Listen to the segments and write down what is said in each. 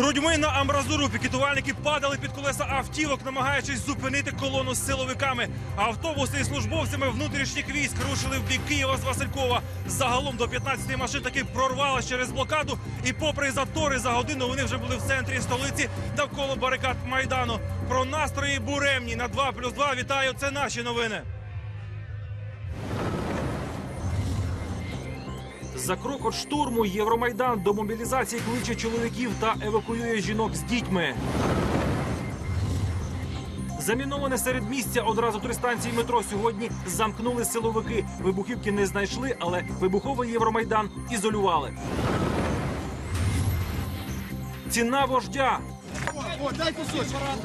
Грудьми на амбразуру пікетувальники падали під колеса автівок, намагаючись зупинити колону з силовиками. Автобуси із службовцями внутрішніх військ рушили в бік Києва з Василькова. Загалом до 15 машин таки прорвали через блокаду. І попри затори за годину вони вже були в центрі столиці навколо барикад майдану. Про настрої буремні на 2 плюс 2 Вітаю. Це наші новини. За крок від штурму Євромайдан до мобілізації кличе чоловіків та евакуює жінок з дітьми. Заміноване серед місця одразу три станції метро сьогодні замкнули силовики. Вибухівки не знайшли, але вибуховий Євромайдан ізолювали. Ціна вождя.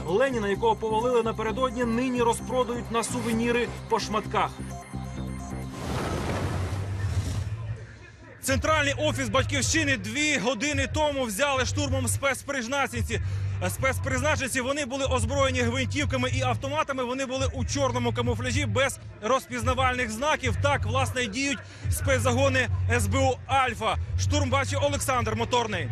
Леніна, якого повалили напередодні, нині розпродають на сувеніри по шматках. Центральний офіс батьківщини дві години тому взяли штурмом спецпризначенці. Спецпризначенці вони були озброєні гвинтівками і автоматами. Вони були у чорному камуфляжі без розпізнавальних знаків. Так власне діють спецзагони СБУ Альфа. Штурм бачив Олександр Моторний.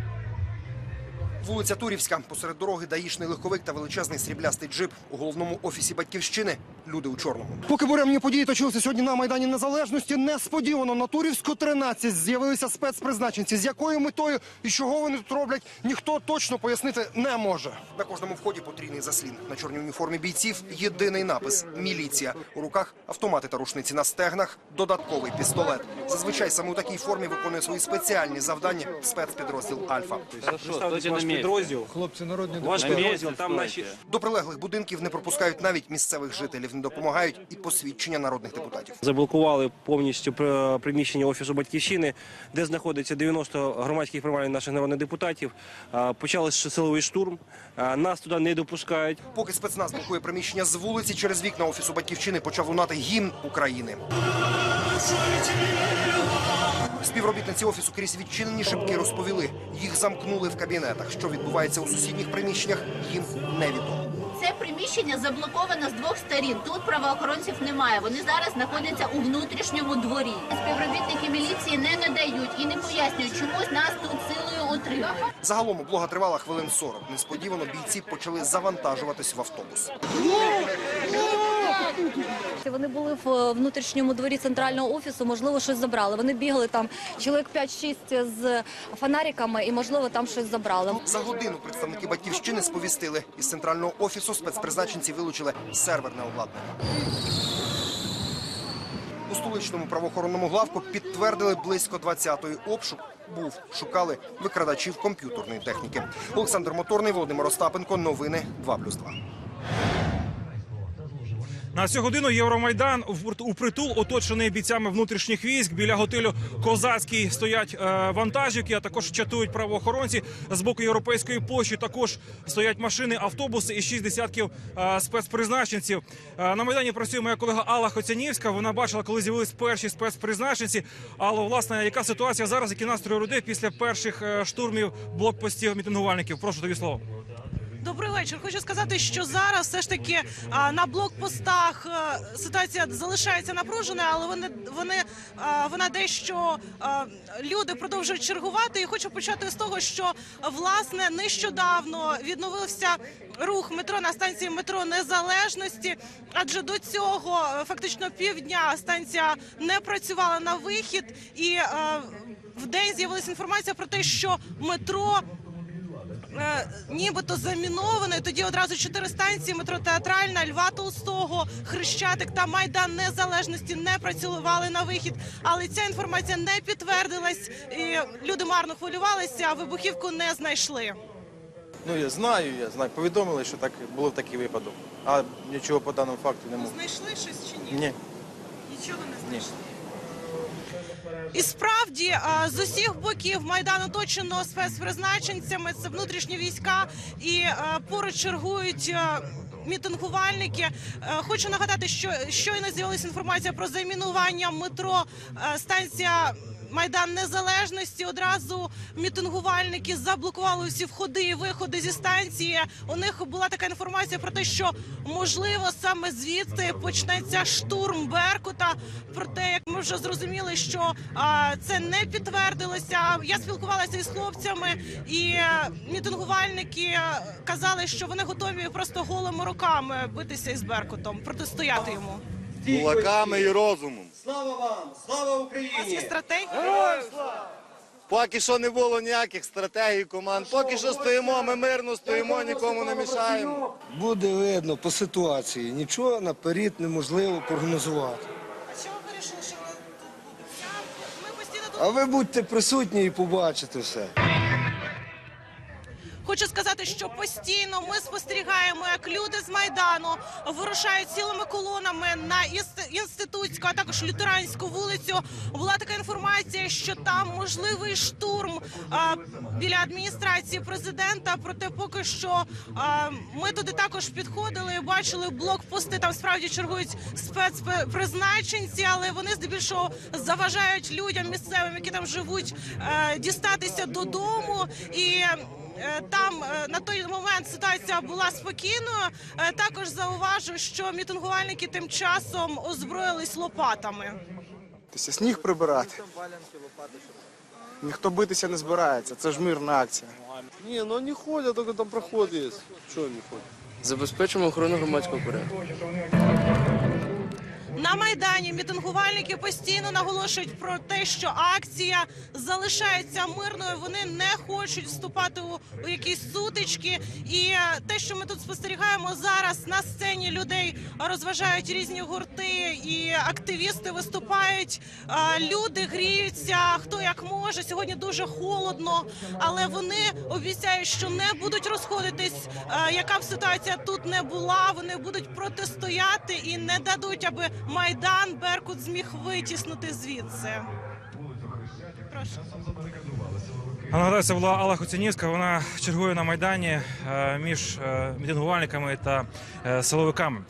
Вулиця Турівська. Посеред дороги даїшний легковик та величезний сріблястий джип. У головному офісі батьківщини люди у чорному. Поки буремні події точилися сьогодні на Майдані Незалежності, несподівано на Турівську 13 з'явилися спецпризначенці. З якою метою і чого вони тут роблять, ніхто точно пояснити не може. На кожному вході потрійний заслін. На чорній уніформі бійців єдиний напис міліція. У руках автомати та рушниці на стегнах, додатковий пістолет. Зазвичай саме у такій формі виконує свої спеціальні завдання спецпідрозділ Альфа. Хорошо, стойте на месте. підрозділ. Хлопці народні Ваш підрозділ, там наші... До прилеглих будинків не пропускають навіть місцевих жителів, не допомагають і посвідчення народних депутатів. Заблокували повністю при- приміщення офісу батьківщини, де знаходиться 90 громадських приймальних наших народних депутатів. Почали силовий штурм. Нас туди не допускають. Поки спецназ блокує приміщення з вулиці, через вікна офісу батьківщини почав лунати гімн України. Співробітниці офісу крізь відчинені шибки розповіли, їх замкнули в кабінетах. Що відбувається у сусідніх приміщеннях, їм невідомо. Це приміщення заблоковано з двох сторін. Тут правоохоронців немає. Вони зараз знаходяться у внутрішньому дворі. Співробітники міліції не надають і не пояснюють, чомусь нас тут силою утримують. Загалом облога тривала хвилин 40. Несподівано бійці почали завантажуватись в автобус. Вони були в е, внутрішньому дворі центрального офісу, можливо, щось забрали. Вони бігали там чоловік 5-6 з фонариками і, можливо, там щось забрали. За годину представники батьківщини сповістили. Із центрального офісу спецпризначенці вилучили серверне обладнання. У столичному правоохоронному главку підтвердили близько 20-ї обшук. Був шукали викрадачів комп'ютерної техніки. Олександр Моторний, Володимир Остапенко. Новини 2+,2. На цю годину Євромайдан у притул оточений бійцями внутрішніх військ. Біля готелю Козацький стоять е, вантажівки, а також чатують правоохоронці. З боку європейської площі також стоять машини, автобуси і шість десятків е, спецпризначенців. Е, на майдані працює моя колега Алла Хоцянівська. Вона бачила, коли з'явились перші спецпризначенці. Але власне, яка ситуація зараз, які настрої людей після перших штурмів блокпостів мітингувальників? Прошу тобі слово. Добрий вечір. Хочу сказати, що зараз все ж таки на блокпостах а, ситуація залишається напруженою, але вони вони вона дещо люди продовжують чергувати. І хочу почати з того, що власне нещодавно відновився рух метро на станції метро Незалежності, адже до цього е, фактично півдня станція не працювала на вихід, і а, в день з'явилася інформація про те, що метро е, нібито заміновано. І Тоді одразу чотири станції: метро театральна, Льва Толстого, Хрещатик та Майдан Незалежності не працювали на вихід. Але ця інформація не підтвердилась. І люди марно хвилювалися, а вибухівку не знайшли. Ну я знаю, я знаю. Повідомили, що так було такий випадок. А нічого по даному факту не можу. Знайшли щось чи Ні. Ні. Нічого не Ні. І справді з усіх боків майдан оточено спецпризначенцями. Це внутрішні війська, і поруч чергують. Мітингувальники хочу нагадати, що щойно з'явилася інформація про замінування метро станція Майдан Незалежності. Одразу мітингувальники заблокували всі входи і виходи зі станції. У них була така інформація про те, що можливо саме звідти почнеться штурм Беркута. проте, як ми вже зрозуміли, що а, це не підтвердилося. Я спілкувалася із хлопцями, і е, мітингувальники казали, що вони готові просто голими руками битися із Беркутом, протистояти йому. кулаками і розумом. Слава вам! Слава У вас є Україні! Поки що не було ніяких стратегій команд. Поки що стоїмо, ми мирно стоїмо, нікому не мішаємо. Буде видно по ситуації. Нічого наперед неможливо прогнозувати. А чого ви вирішили, що ви тут будете? Ми постійно тут А ви будьте присутні і побачите все. Хочу сказати, що постійно ми спостерігаємо, як люди з майдану вирушають цілими колонами на інститутську, а також лютеранську вулицю. Була така інформація, що там можливий штурм а, біля адміністрації президента. Проте поки що а, ми туди також підходили бачили блокпости. Там справді чергують спецпризначенці, але вони здебільшого заважають людям місцевим, які там живуть, е, дістатися додому і. Е, Там е, на той момент ситуація була спокійною. Е, Також зауважу, що мітингувальники тим часом озброїлись лопатами. Сніг прибирати. Ніхто битися не збирається, це ж мирна акція. Ні, ну не ходять, тільки там проход є. Чого не ходять? Забезпечимо охорону громадського порядку. На майдані мітингувальники постійно наголошують про те, що акція залишається мирною. Вони не хочуть вступати у, у якісь сутички. І е, те, що ми тут спостерігаємо зараз на сцені, людей розважають різні гурти, і активісти виступають. Люди гріються, хто як може. Сьогодні дуже холодно, але вони обіцяють, що не будуть розходитись. Яка б ситуація тут не була, вони будуть протистояти і не дадуть, аби майдан Беркут зміг витіснути звідси. Прошу. Нагадаю, це була Алла Хуцінівська. Вона чергує на майдані е, між е, мітингувальниками та е, силовиками.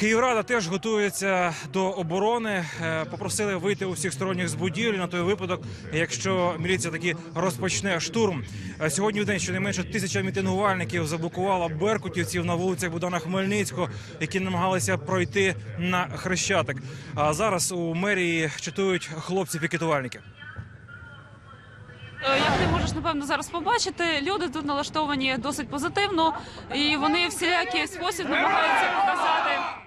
Київрада теж готується до оборони. Е, Попросили вийти усіх сторонніх з будівлі на той випадок, якщо міліція таки розпочне штурм. Е, Сьогодні в день щонайменше тисяча мітингувальників заблокувала беркутівців на вулицях Богдана Хмельницького, які намагалися пройти на хрещатик. А зараз у мерії читують хлопці-пікетувальники. Е, Як ти можеш напевно зараз побачити, люди тут налаштовані досить позитивно, і вони всілякий спосіб намагаються показати,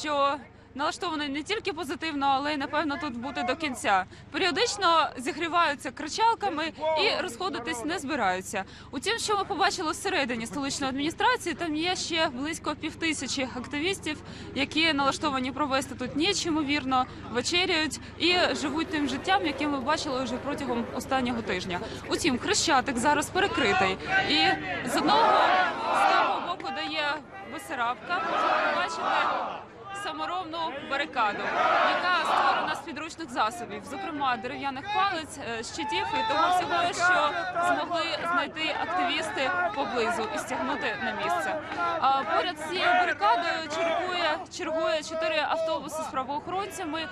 що налаштовані не тільки позитивно, але й напевно тут бути до кінця. Періодично зігріваються кричалками і розходитись не збираються. Утім, що ми побачили всередині столичної адміністрації, там є ще близько півтисячі активістів, які налаштовані провести тут ніч, ймовірно, вечеряють і живуть тим життям, яке ми бачили вже протягом останнього тижня. Утім, хрещатик зараз перекритий, і з одного з того боку дає Бесарабка, можна побачити саморобну барикаду, яка створена з підручних засобів, зокрема дерев'яних палець, е, щитів і того всього, що змогли знайти активісти поблизу і стягнути на місце. А поряд з цією барикадою чергує чергує чотири автобуси з правоохоронцями.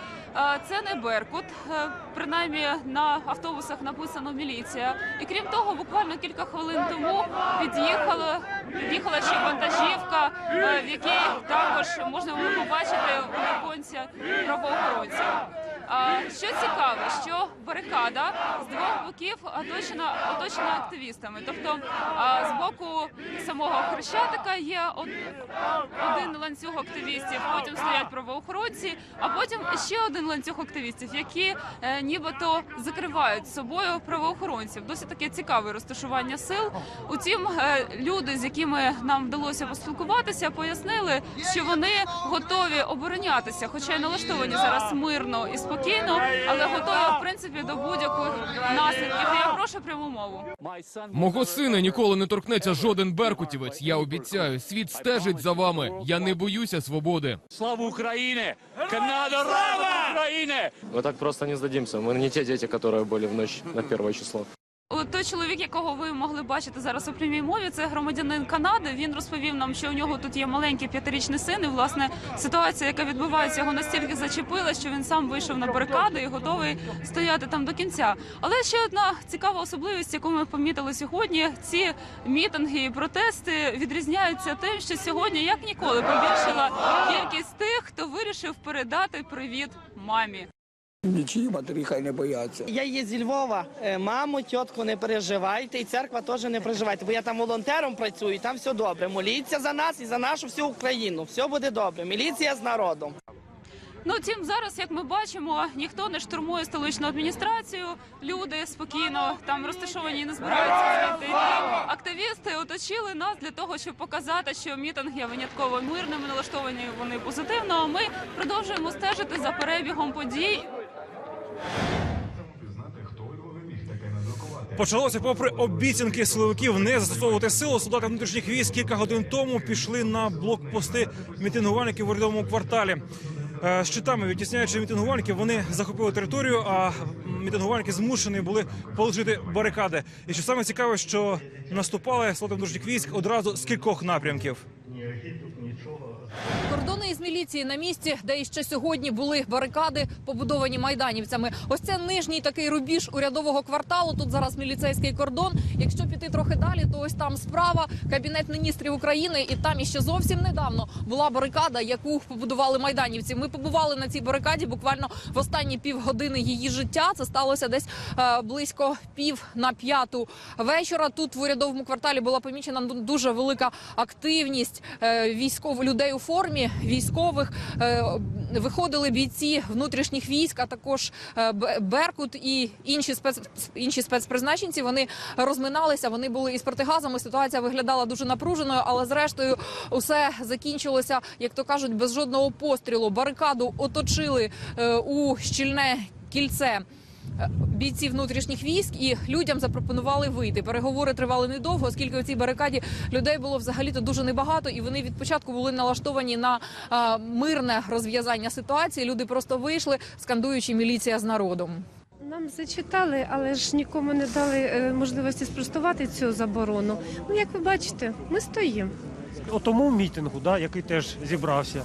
Це не Беркут, е, принаймні на автобусах написано міліція. І крім того, буквально кілька хвилин тому під'їхала під'їхала ще вантажівка, е, в якій також можна було побачити у віконця правоохоронців. Що цікаво, що барикада з двох боків оточена, оточена активістами. Тобто з боку самого хрещатика є один ланцюг активістів, потім стоять правоохоронці, а потім ще один ланцюг активістів, які е, нібито закривають собою правоохоронців. Досить таке цікаве розташування сил. Утім, е, люди, з якими нам вдалося поспілкуватися, пояснили, що вони готові оборонятися, хоча й налаштовані зараз мирно і спокійно, але готові в принципі до будь-яких наслідків. І Я прошу пряму мову. Мого сина ніколи не торкнеться жоден беркутівець. Я обіцяю, світ стежить за вами. Я не боюся свободи. Слава Україні! Канада рада України! Мы так просто не сдадимся. Мы не те дети, которые были в ночь на первое число. Той чоловік, якого ви могли бачити зараз у прямій мові, це громадянин Канади. Він розповів нам, що у нього тут є маленький п'ятирічний син. І власне ситуація, яка відбувається, його настільки зачепила, що він сам вийшов на барикади і готовий стояти там до кінця. Але ще одна цікава особливість, яку ми помітили сьогодні: ці мітинги і протести відрізняються тим, що сьогодні як ніколи побільшила кількість тих, хто вирішив передати привіт мамі. Нічиї матері хай не бояться. Я є зі Львова. Е, Мамо, тітко, не переживайте, і церква теж не переживайте, бо я там волонтером працюю, і там все добре. Моліться за нас і за нашу всю Україну. Все буде добре. Міліція з народом. Ну втім, зараз, як ми бачимо, ніхто не штурмує столичну адміністрацію. Люди спокійно там розташовані і не збираються йти. Активісти оточили нас для того, щоб показати, що мітинг є винятково мирними, налаштовані вони позитивно. А ми продовжуємо стежити за перебігом подій. Почалося попри обіцянки силовиків не застосовувати силу. Солдати внутрішніх військ кілька годин тому пішли на блокпости мітингувальників в урядовому кварталі. Е, Щитами відтісняючи мітингувальників, вони захопили територію. А мітингувальники змушені були полишити барикади. І що саме цікаве, що наступали солдати внутрішніх військ одразу з кількох напрямків. Кордони із міліції на місці, де іще сьогодні були барикади, побудовані майданівцями. Ось це нижній такий рубіж урядового кварталу. Тут зараз міліцейський кордон. Якщо піти трохи далі, то ось там справа кабінет міністрів України, і там іще зовсім недавно була барикада, яку побудували майданівці. Ми побували на цій барикаді буквально в останні півгодини її життя. Це сталося десь е, близько пів на п'яту вечора. Тут в урядовому кварталі була помічена дуже велика активність е, військових людей у формі військових. Е, Виходили бійці внутрішніх військ, а також е, Беркут і інші спец інші спецпризначенці. Вони розминалися. Вони були із протигазами. Ситуація виглядала дуже напруженою, але зрештою усе закінчилося, як то кажуть, без жодного пострілу. Барикаду оточили е, у щільне кільце. Бійці внутрішніх військ і людям запропонували вийти. Переговори тривали недовго, оскільки у цій барикаді людей було взагалі-то дуже небагато, і вони від початку були налаштовані на а, мирне розв'язання ситуації. Люди просто вийшли, скандуючи міліція з народом. Нам зачитали, але ж нікому не дали е, можливості спростувати цю заборону. Ну, як ви бачите, ми стоїмо. о тому мітингу, да, який теж зібрався.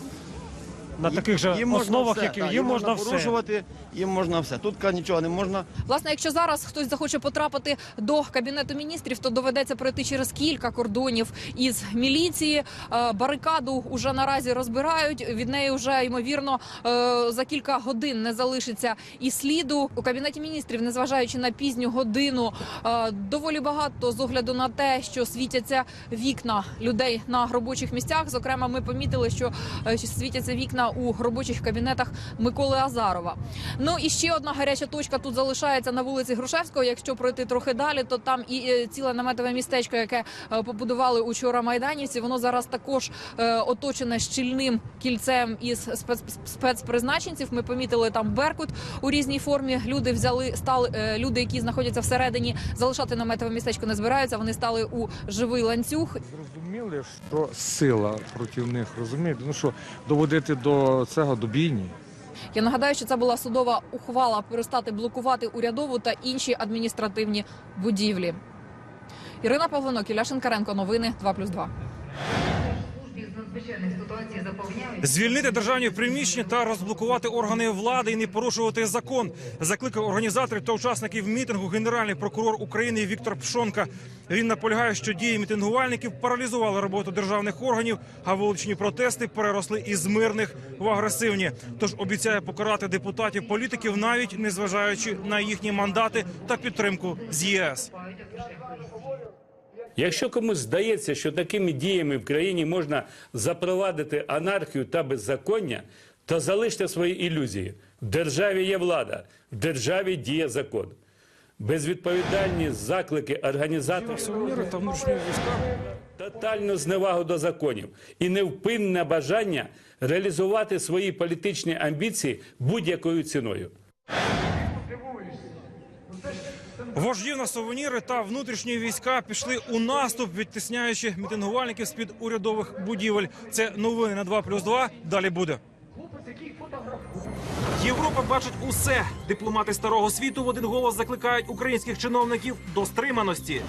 На таких же їм основах, все, як і так, їм можна все. порушувати, їм можна все. Тут ка, нічого не можна. Власне, якщо зараз хтось захоче потрапити до кабінету міністрів, то доведеться пройти через кілька кордонів із міліції. Е, Барикаду уже наразі розбирають. Від неї вже ймовірно е, за кілька годин не залишиться і сліду у кабінеті міністрів, незважаючи на пізню годину. е, Доволі багато з огляду на те, що світяться вікна людей на робочих місцях. Зокрема, ми помітили, що е, що світяться вікна у робочих кабінетах Миколи Азарова. Ну і ще одна гаряча точка тут залишається на вулиці Грушевського. Якщо пройти трохи далі, то там і е, ціле наметове містечко, яке е, побудували учора майданівці. Воно зараз також е, оточене щільним кільцем із спец- спецпризначенців. Ми помітили там Беркут у різній формі. Люди взяли стали люди, які знаходяться всередині, залишати наметове містечко не збираються. Вони стали у живий ланцюг. Зрозуміли, що сила проти них, розумієте? Ну що доводити до цього до бійні. Я нагадаю, що це була судова ухвала перестати блокувати урядову та інші адміністративні будівлі. Ірина Павленок, Ілля Шинкаренко. Новини 2+,2. Звільнити державні приміщення та розблокувати органи влади і не порушувати закон. Закликав організаторів та учасників мітингу генеральний прокурор України Віктор Пшонка. Він наполягає, що дії мітингувальників паралізували роботу державних органів, а вуличні протести переросли із мирних в агресивні. Тож обіцяє покарати депутатів політиків, навіть незважаючи на їхні мандати та підтримку з ЄС. Якщо комусь здається, що такими діями в країні можна запровадити анархію та беззаконня, то залиште свої ілюзії. В державі є влада, в державі діє закон. Безвідповідальні заклики організаторів тотальну зневагу до законів і невпинне бажання реалізувати свої політичні амбіції будь-якою ціною. Вождів на сувеніри та внутрішні війська пішли у наступ, відтисняючи мітингувальників з під урядових будівель. Це новини на 2+,2. Далі буде. Європа бачить усе. Дипломати старого світу в один голос закликають українських чиновників до стриманості.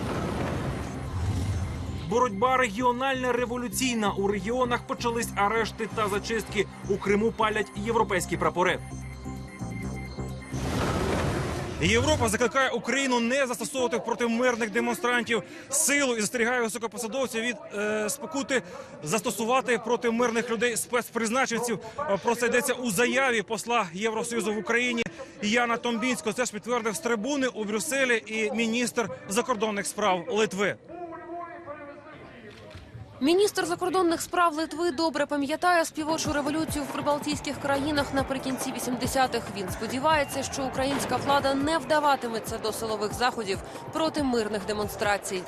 Боротьба регіональна революційна. У регіонах почались арешти та зачистки. У Криму палять європейські прапори. Європа закликає Україну не застосовувати проти мирних демонстрантів силу і застерігає високопосадовців від е, спокути застосувати проти мирних людей спецпризначенців. Е, Про це йдеться у заяві посла Євросоюзу в Україні Яна Томбінського. Це ж підтвердив з трибуни у Брюсселі і міністр закордонних справ Литви. Міністр закордонних справ Литви добре пам'ятає співочу революцію в прибалтійських країнах наприкінці 80-х. Він сподівається, що українська влада не вдаватиметься до силових заходів проти мирних демонстрацій.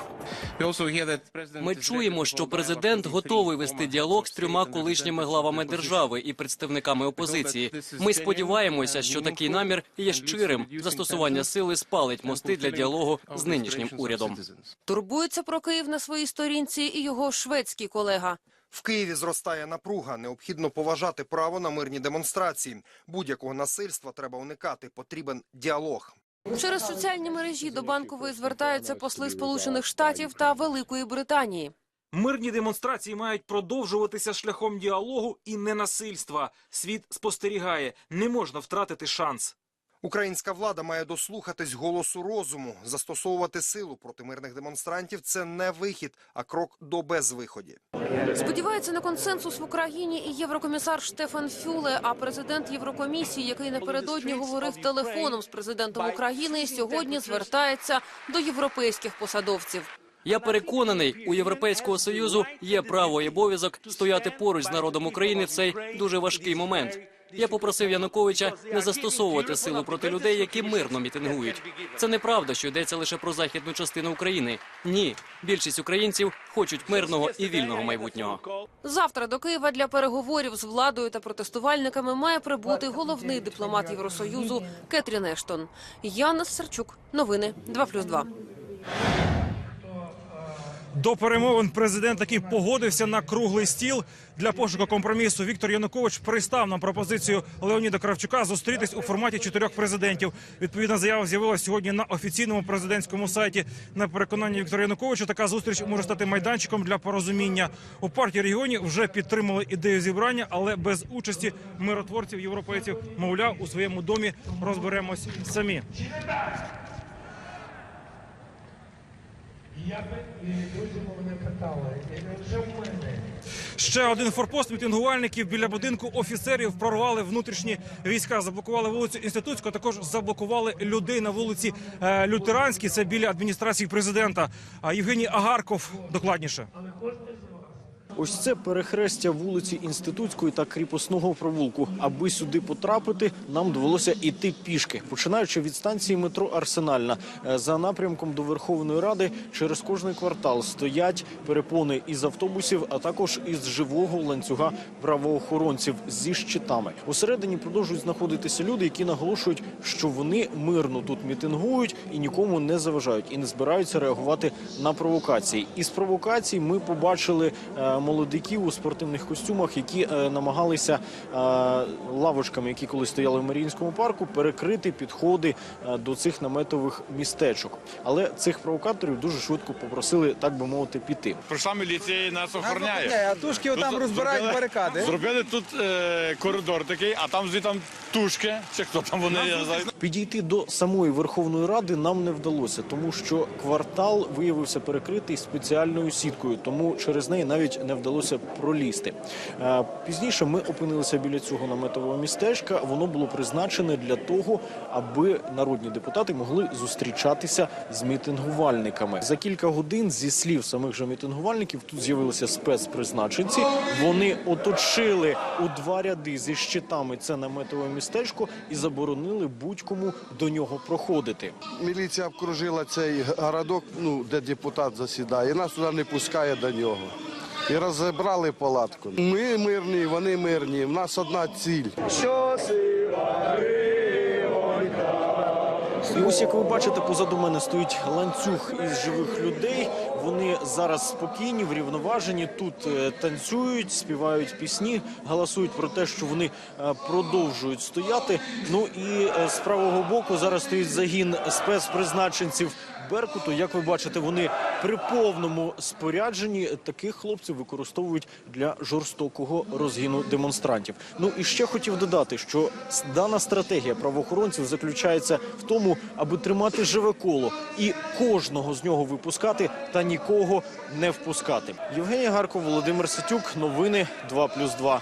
Ми чуємо, що президент готовий вести діалог з трьома колишніми главами держави і представниками опозиції. Ми сподіваємося, що такий намір є щирим. Застосування сили спалить мости для діалогу з нинішнім урядом. Турбується про Київ на своїй сторінці і його шведський колега. В Києві зростає напруга. Необхідно поважати право на мирні демонстрації. Будь-якого насильства треба уникати. Потрібен діалог. Через соціальні мережі до банкової звертаються посли Сполучених Штатів та Великої Британії. Мирні демонстрації мають продовжуватися шляхом діалогу і ненасильства. Світ спостерігає, не можна втратити шанс. Українська влада має дослухатись голосу розуму. Застосовувати силу проти мирних демонстрантів це не вихід, а крок до безвиході. Сподівається на консенсус в Україні і єврокомісар Штефан Фюле. А президент Єврокомісії, який напередодні говорив телефоном з президентом України, сьогодні звертається до європейських посадовців. Я переконаний, у Європейського союзу є право і обов'язок стояти поруч з народом України в цей дуже важкий момент. Я попросив Януковича не застосовувати силу проти людей, які мирно мітингують. Це неправда, що йдеться лише про західну частину України. Ні, більшість українців хочуть мирного і вільного майбутнього. Завтра до Києва для переговорів з владою та протестувальниками має прибути головний дипломат Євросоюзу Кетрін Ештон. Яна Сарчук. Новини 2+,2. До перемовин президент таки погодився на круглий стіл для пошуку компромісу. Віктор Янукович пристав на пропозицію Леоніда Кравчука зустрітись у форматі чотирьох президентів. Відповідна заява з'явилася сьогодні на офіційному президентському сайті. На переконання Віктора Януковича така зустріч може стати майданчиком для порозуміння. У партії регіонів вже підтримали ідею зібрання, але без участі миротворців європейців. Мовляв, у своєму домі розберемось самі. Ще один форпост мітингувальників біля будинку офіцерів прорвали внутрішні війська, заблокували вулицю Інститутську. а Також заблокували людей на вулиці е, Лютеранській. Це біля адміністрації президента. А Євгеній Агарков докладніше. Ось це перехрестя вулиці Інститутської та кріпосного провулку. Аби сюди потрапити, нам довелося іти пішки, починаючи від станції метро Арсенальна. Е, За напрямком до Верховної Ради через кожний квартал стоять перепони із автобусів, а також із живого ланцюга правоохоронців зі щитами. Усередині продовжують знаходитися люди, які наголошують, що вони мирно тут мітингують і нікому не заважають, і не збираються реагувати на провокації. Із провокацій ми побачили е, молодиків у спортивних костюмах, які е, намагалися е, лавочками, які колись стояли в Маріїнському парку, перекрити підходи е, до цих наметових містечок. Але цих провокаторів дуже швидко попросили, так би мовити, піти. Прийшла міліція і нас охороняє. а тушки отам Тут розбирають зробили- барикади. Зробили тут е, коридор такий, а там звідти там тушки, чи хто там вони. Підійти до самої Верховної Ради нам не вдалося, тому що квартал виявився перекритий спеціальною сіткою, тому через неї навіть не вдалося пролізти. Е, Пізніше ми опинилися біля цього наметового містечка. Воно було призначене для того, аби народні депутати могли зустрічатися з мітингувальниками. За кілька годин, зі слів самих же мітингувальників, тут з'явилися спецпризначенці. Вони оточили у два ряди зі щитами це наметове містечко і заборонили будь-кому до нього проходити. Міліція обкружила цей городок, ну, де депутат засідає, і нас туди не пускає до нього. І розібрали палатку. Ми мирні, вони мирні. В нас одна ціль. Ось як ви бачите, позаду мене стоїть ланцюг із живих людей. Вони зараз спокійні, врівноважені. Тут е, танцюють, співають пісні, галасують про те, що вони е, продовжують стояти. Ну і е, з правого боку зараз стоїть загін спецпризначенців. Беркуту, як ви бачите, вони при повному спорядженні таких хлопців використовують для жорстокого розгіну демонстрантів. Ну і ще хотів додати, що дана стратегія правоохоронців заключається в тому, аби тримати живе коло і кожного з нього випускати та нікого не впускати. Євгеній Гарков, Володимир Ситюк, новини 2+,2.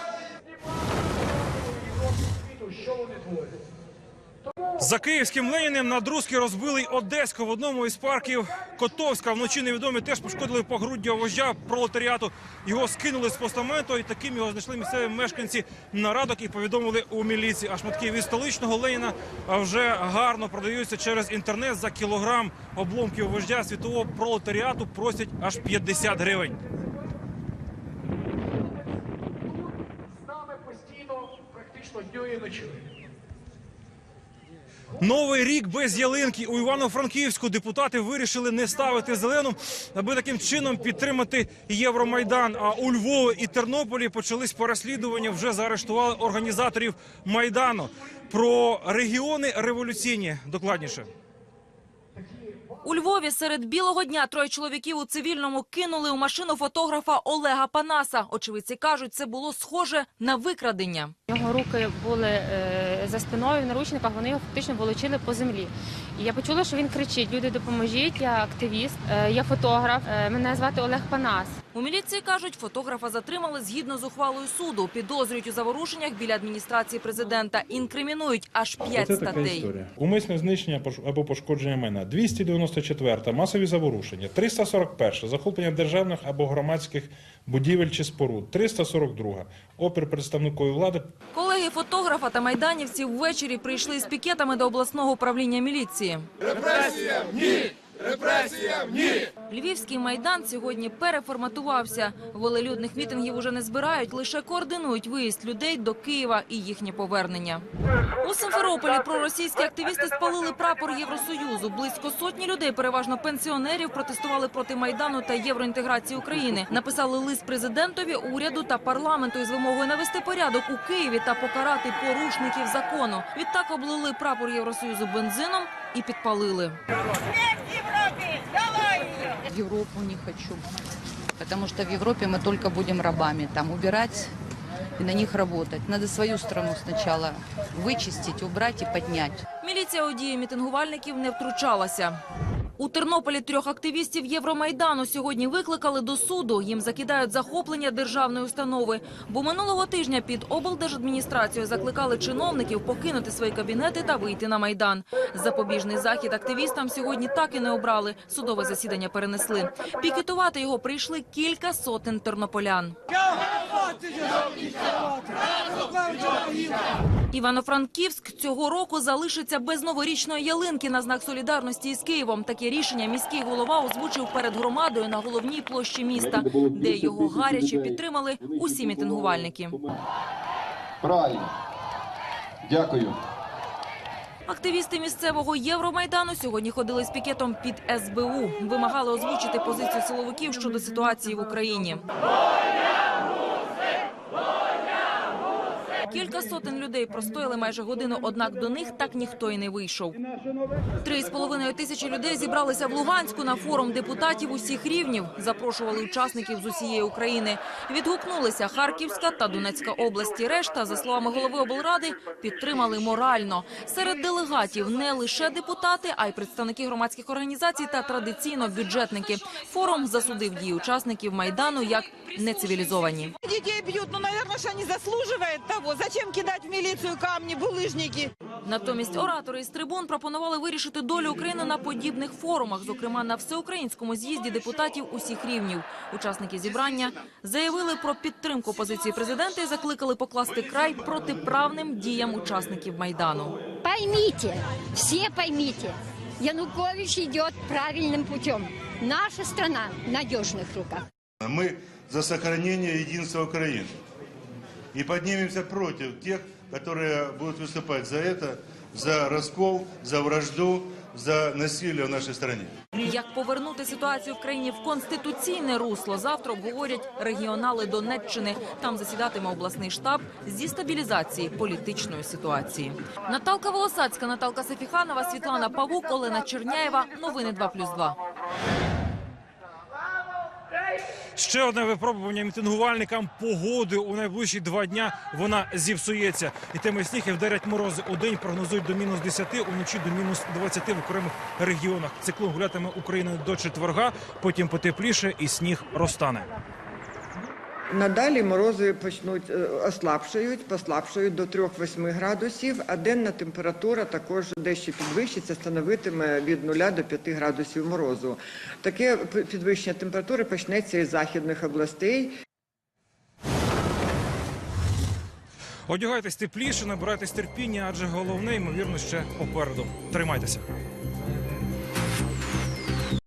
За київським Леніним на Друзки розбили й Одеську в одному із парків Котовська. Вночі невідомі теж пошкодили погруддя вождя пролетаріату. Його скинули з постаменту, і таким його знайшли місцеві мешканці на радок і повідомили у міліції. А шматки від столичного Леніна вже гарно продаються через інтернет за кілограм обломків вождя світового пролетаріату просять аж 50 гривень. З нами постійно, практично днем і ночою. Новий рік без ялинки у Івано-Франківську депутати вирішили не ставити зелену, аби таким чином підтримати Євромайдан. А у Львові і Тернополі почались переслідування. Вже заарештували організаторів майдану. Про регіони революційні докладніше. У Львові серед білого дня троє чоловіків у цивільному кинули у машину фотографа Олега Панаса. Очевидці кажуть, це було схоже на викрадення. Його руки були е, за спиною в наручниках, вони його фактично волочили по землі. І я почула, що він кричить: Люди, допоможіть, я активіст, е, я фотограф. Е, мене звати Олег Панас. У міліції кажуть, фотографа затримали згідно з ухвалою суду. Підозрюють у заворушеннях біля адміністрації президента. Інкримінують аж п'ять Оце така статей. історія. Умисне знищення або пошкодження майна. 294 масові заворушення. 341 захоплення державних або громадських будівель чи споруд. 342 опір представникові влади Колеги фотографа та майданівці ввечері прийшли з пікетами до обласного управління міліції. Репресія ні! Репресіям ні! Львівський майдан сьогодні переформатувався. Волелюдних мітингів уже не збирають, лише координують виїзд людей до Києва і їхнє повернення. У Симферополі проросійські активісти спалили прапор Євросоюзу. Близько сотні людей, переважно пенсіонерів, протестували проти майдану та євроінтеграції України. Написали лист президентові, уряду та парламенту із вимогою навести порядок у Києві та покарати порушників закону. Відтак облили прапор Євросоюзу бензином і підпалили. Європу не хочу. тому що в Європі ми только будемо рабами. Там убирати і на них працювати. Треба свою страну сначала вичистити, убрати і підняти. Міліція у дії мітингувальників не втручалася. У Тернополі трьох активістів Євромайдану сьогодні викликали до суду. Їм закидають захоплення державної установи. Бо минулого тижня під облдержадміністрацією закликали чиновників покинути свої кабінети та вийти на майдан. Запобіжний захід активістам сьогодні так і не обрали. Судове засідання перенесли. Пікетувати його прийшли кілька сотень тернополян. Івано-Франківськ цього року залишиться без новорічної ялинки на знак солідарності із Києвом. Таке рішення міський голова озвучив перед громадою на головній площі міста, де його гаряче підтримали усі мітингувальники. Правильно. Дякую. Активісти місцевого Євромайдану сьогодні ходили з пікетом під СБУ. Вимагали озвучити позицію силовиків щодо ситуації в Україні. Кілька сотень людей простояли майже годину, однак до них так ніхто і не вийшов. Три з половиною тисячі людей зібралися в Луганську на форум депутатів усіх рівнів. Запрошували учасників з усієї України. Відгукнулися Харківська та Донецька області. Решта, за словами голови облради, підтримали морально. Серед делегатів не лише депутати, а й представники громадських організацій та традиційно бюджетники. Форум засудив дії учасників майдану як нецивілізовані. Детей бьют, ну, наверное, что они заслуживают того Зачем кидать в милицию камни, булыжники? Натомість оратори із трибун пропонували вирішити долю України на подібних форумах, зокрема на всеукраїнському з'їзді депутатів усіх рівнів. Учасники зібрання заявили про підтримку позиції президента і закликали покласти край протиправним діям учасників майдану. Поймите, все поймите, Янукович идет правильным путем. Наша страна в надежных руках. Мы за сохранение единства Украины. И поднимемся против тех, которые будут выступать за это, за раскол, за вражду, за насилие в нашей стране. Як повернути ситуацію в країні в конституційне русло, завтра обговорять регіонали Донеччини. Там засідатиме обласний штаб зі стабілізації політичної ситуації. Наталка Волосацька, Наталка Сефіханова, Світлана Павук, Олена Черняєва. Новини 2+,2. Ще одне випробування мітингувальникам погоди у найближчі два дня вона зіпсується. І теми сніг і вдарять морози. У день прогнозують до мінус 10, уночі до мінус 20 в окремих регіонах. Циклон гулятиме Україною до четверга, потім потепліше і сніг розтане. Надалі морози почнуть е, ослабшають, послабшають до 3-8 градусів, а денна температура також дещо підвищиться, становитиме від 0 до 5 градусів морозу. Таке підвищення температури почнеться із західних областей. Одягайтесь тепліше, набирайтесь терпіння, адже головне, ймовірно, ще попереду. Тримайтеся.